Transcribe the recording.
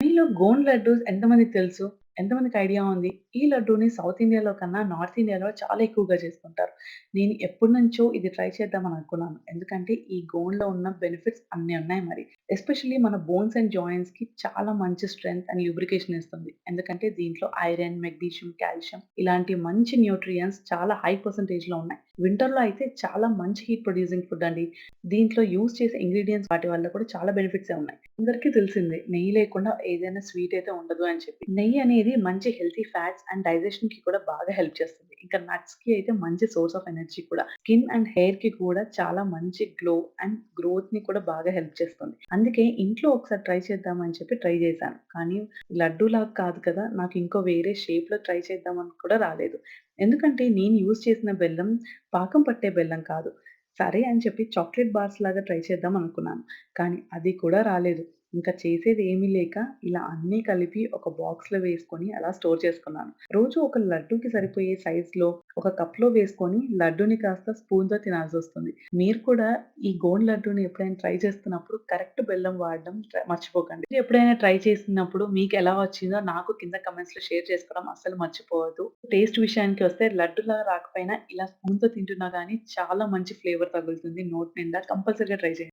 మీలో గోండ్ లడ్డూస్ ఎంతమంది తెలుసు? ఎంతమందికి ఐడియా ఉంది? ఈ లడ్డూని సౌత్ ఇండియాలో కన్నా నార్త్ ఇండియాలో చాలా ఎక్కువగా చేసుకుంటారు. నేను ఎప్పటి నుంచో ఇది ట్రై చేద్దామని అనుకున్నాను. ఎందుకంటే ఈ గోన్లో ఉన్న బెనిఫిట్స్ అన్నీ ఉన్నాయి మరి. ఎస్పెషల్లీ మన బోన్స్ అండ్ జాయింట్స్‌కి చాలా మంచి స్ట్రెంగ్త్ అండ్ ల్యూబ్రికేషన్ ఇస్తుంది. ఎందుకంటే దీంట్లో ఐరన్, మెగ్నీషియం, కాల్షియం ఇలాంటి మంచి న్యూట్రియంట్స్ చాలా హై పర్సంటేజ్లో ఉన్నాయి. వింటర్‌లో అయితే చాలా మంచి హీట్ ప్రొడ్యూసింగ్ ఫుడ్ అండి. దీంట్లో యూస్ చేసే ఇంగ్రీడియంట్స్ వాటి వల్ల కూడా చాలా బెనిఫిట్స్ ఉన్నాయి. అందరికీ తెలిసిందే నెయ్యి లేకుండా ఏదైనా స్వీట్ అయితే ఉండదు అని చెప్పి. నెయ్యి అనేది మంచి హెల్తీ ఫ్యాట్స్ అండ్ డైజెషన్‌కి కూడా బాగా హెల్ప్ చేస్తుంది. ఇంకా నట్స్కి అయితే మంచి సోర్స్ ఆఫ్ ఎనర్జీ కూడా. స్కిన్ అండ్ హెయిర్కి కూడా చాలా మంచి గ్లో అండ్ గ్రోత్ని కూడా బాగా హెల్ప్ చేస్తుంది. అందుకే ఇంట్లో ఒకసారి ట్రై చేద్దాం అని చెప్పి ట్రై చేశాను. కానీ లడ్డూలాగా కాదు కదా! నాకు ఇంకో వేరే షేప్లో ట్రై చేద్దామని కూడా రాలేదు. ఎందుకంటే నేను యూజ్ చేసిన బెల్లం పాకం పట్టే బెల్లం కాదు. సరే అని చెప్పి చాక్లెట్ బార్స్ లాగా ట్రై చేద్దాం అనుకున్నాను. కానీ అది కూడా రాలేదు. ఇంకా చేసేది ఏమీ లేక ఇలా అన్నీ కలిపి ఒక బాక్స్‌లో వేసుకొని అలా స్టోర్ చేసుకున్నాను. రోజు ఒక లడ్డూకి సరిపోయే సైజులో ఒక కప్‌లో వేసుకొని లడ్డూని కాస్త స్పూన్‌తో తినాల్సొస్తుంది. మీరు కూడా ఈ గోండ్ లడ్డూని ఎప్పుడైనా ట్రై చేస్తున్నప్పుడు కరెక్ట్ బెల్లం వాడడం మర్చిపోకండి. మీరు ఎప్పుడైనా ట్రై చేసినప్పుడు మీకు ఎలా వచ్చిందో నాకు కింద కమెంట్స్లో షేర్ చేసుకోవడం అస్సలు మర్చిపోవద్దు. టేస్ట్ విషయానికి వస్తే లడ్డూలా రాకపోయినా ఇలా స్పూన్‌తో తింటున్నా కానీ చాలా మంచి ఫ్లేవర్ తగులుతుంది నోట్ నిండా. కంపల్సరీగా ట్రై చేయండి.